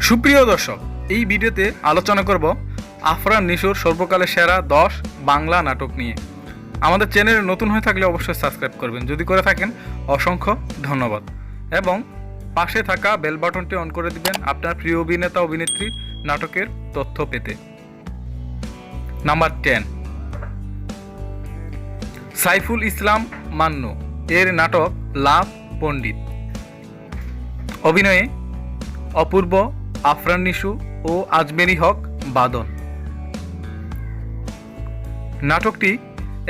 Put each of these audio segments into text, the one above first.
সুপ্রিয় দর্শক, এই ভিডিওতে আলোচনা করব আফরান নিশোর সর্বকালের সেরা দশ বাংলা নাটক নিয়ে। আমাদের চ্যানেলে নতুন হয়ে থাকলে অবশ্যই সাবস্ক্রাইব করবেন। যদি করে থাকেন, অসংখ্য ধন্যবাদ। এবং পাশে থাকা বেল বাটনটি অন করে দিবেন আপনার প্রিয় অভিনেতা, অভিনেত্রী নাটকের তথ্য পেতে। Number ten. সাইফুল ইসলাম মান্নু, এর নাটক লাভ পণ্ডিত। অভিনয়ে অপূর্ব আফরান নিশু ও আজমেরি হক বাদন। নাটকটি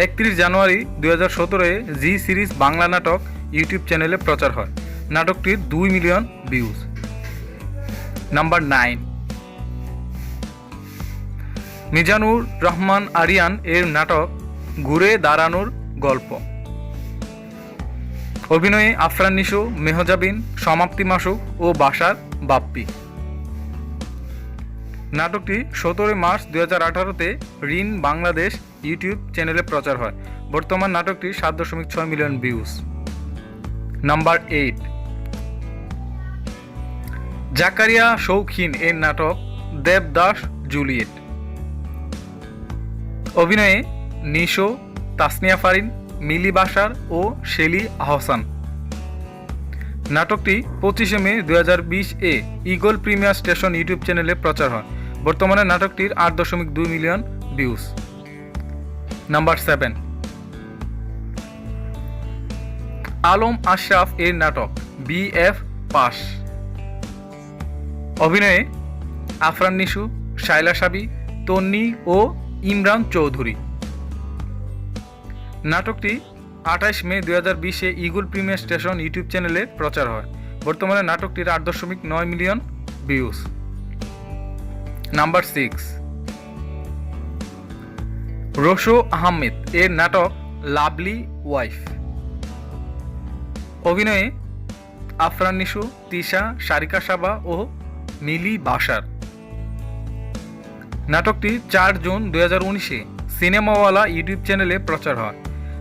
একত্রিশ জানুয়ারি দু হাজার সতেরোয় জি সিরিজ বাংলা নাটক ইউটিউব চ্যানেলে প্রচার হয়। নাটকটির দুই million views. Number nine. Mizanur Rahman Ariyan এর নাটক ঘুরে দাঁড়ানোর গল্প। অভিনয়ে আফরান নিশো, মেহজাবিন, সমাপ্তি মাসুক ও বাসার বাপ্পি। নাটকটি সতেরোই মার্চ দুই হাজার আঠারোতে রিন বাংলাদেশ ইউটিউব চ্যানেলে প্রচার হয়। বর্তমান নাটকটি সাত দশমিক ছয় million views. Number eight. Zakaria Shoukhin এর নাটক দেবদাস জুলিয়েট। অভিনয়ে নিশো, তাসনিয়া ফারিন, মিলি বাসার ও শেলি আহসান। নাটকটি পঁচিশে মে দুই হাজার বিশ এ ইগল প্রিমিয়ার স্টেশন ইউটিউব চ্যানেলে প্রচার হয়। বর্তমানে নাটকটির আট দশমিক দুই million views number seven Alam Ashraf এর নাটক বি এফ পাস। অভিনয়ে আফরান নিশু শাইলা সাবি, তন্নি ও ইমরান চৌধুরী। নাটকটি আঠাইশ মে দুই হাজার বিশে ইগুল প্রিমিয়ার স্টেশন ইউটিউব চ্যানেলে প্রচার হয়। বর্তমানে নাটকটির আট দশমিক নয় million views number six Rosho Ahmed এর নাটক লাভলি ওয়াইফ অভিনয়ে আফরান নিশু, তিশা, সারিকা সাবা ও মিলি বাসার। নাটকটি চার জুন দুই হাজার উনিশে সিনেমাওয়ালা ইউটিউব চ্যানেলে প্রচার হয়।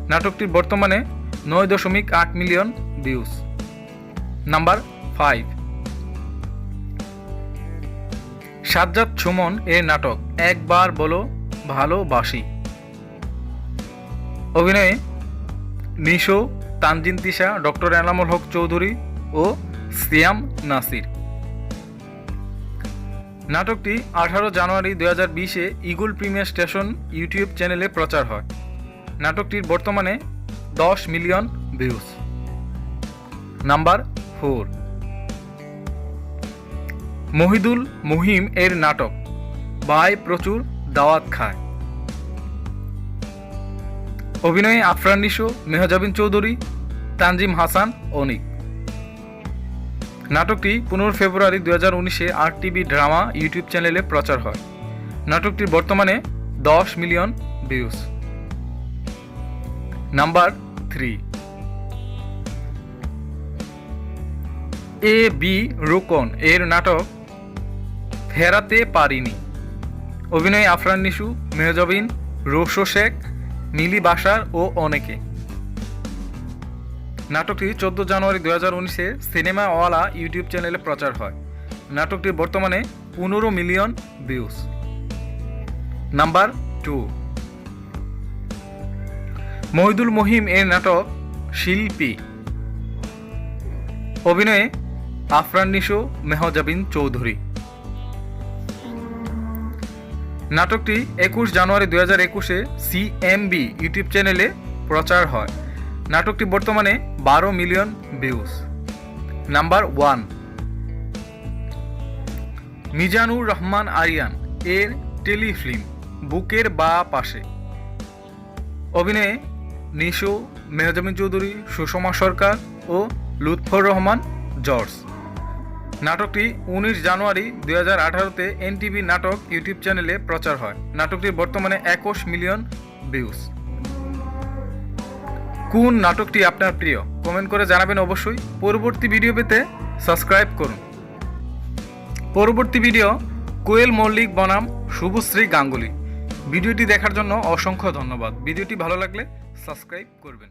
নাটকটির বর্তমানে নয় দশমিক আট million views. Number five Sajjad Sumon এর নাটক, একবার বলো ভালোবাসি। অভিনয়ে নিশো, তানজিন তিশা, ডক্টর এনামুল হক চৌধুরী ও সিয়াম নাসির। নাটকটি আঠারো জানুয়ারি দু হাজার বিশে ইগুল প্রিমিয়ার স্টেশন ইউটিউব চ্যানেলে প্রচার হয়। নাটকটির বর্তমানে দশ million views. Number four. Mohidul Muhim এর নাটক ভাই প্রচুর দাওয়াত খায়। অভিনয়ে আফরান নিশো মেহজাবিন চৌধুরী, তানজিম হাসান, অনিক। নাটকটি পনেরো ফেব্রুয়ারি দু হাজার উনিশে আর টিভি ড্রামা ইউটিউব চ্যানেলে প্রচার হয়। নাটকটির বর্তমানে দশ million views. Number three. A B Rokon এর নাটক ফেরাতে পারিনি। অভিনয়ে আফরান নিশু মেহজবিন রোশো শেখ, মিলি বাসার ও অনেকে। নাটকটি চোদ্দ জানুয়ারি দু হাজার উনিশে সিনেমা ওয়ালা ইউটিউব চ্যানেলে প্রচার হয়। নাটকটি বর্তমানে পনেরো million views. Number two. Mohidul Mohim এর নাটক শিল্পী। অভিনয়ে আফরান নিশো মেহজাবিন চৌধুরী। নাটকটি একুশ জানুয়ারি দুই হাজার একুশে সিএমবি ইউটিউব চ্যানেলে প্রচার হয়। নাটকটি বর্তমানে বারো million views. Number one. Mizanur Rahman Ariyan এর টেলিফিল্ম বুকের বা পাশে। অভিনয়ে নিশো, মেহজামিন চৌধুরী, সুষমা সরকার ও লুৎফর রহমান, জর্জ। নাটকটি উনিশ জানুয়ারি দুই হাজার আঠারোতে এনটিভি নাটক ইউটিউব চ্যানেলে প্রচার হয়। নাটকটির বর্তমানে একুশ মিলিয়ন ভিউজ কোন নাটকটি আপনার প্রিয়? কমেন্ট করে জানাবেন অবশ্যই। পরবর্তী ভিডিও পেতে সাবস্ক্রাইব করুন। পরবর্তী ভিডিও কোয়েল মল্লিক বনাম, শুভশ্রী গাঙ্গুলি। ভিডিওটি দেখার জন্য অসংখ্য ধন্যবাদ। ভিডিওটি ভালো লাগলে সাবস্ক্রাইব করবেন।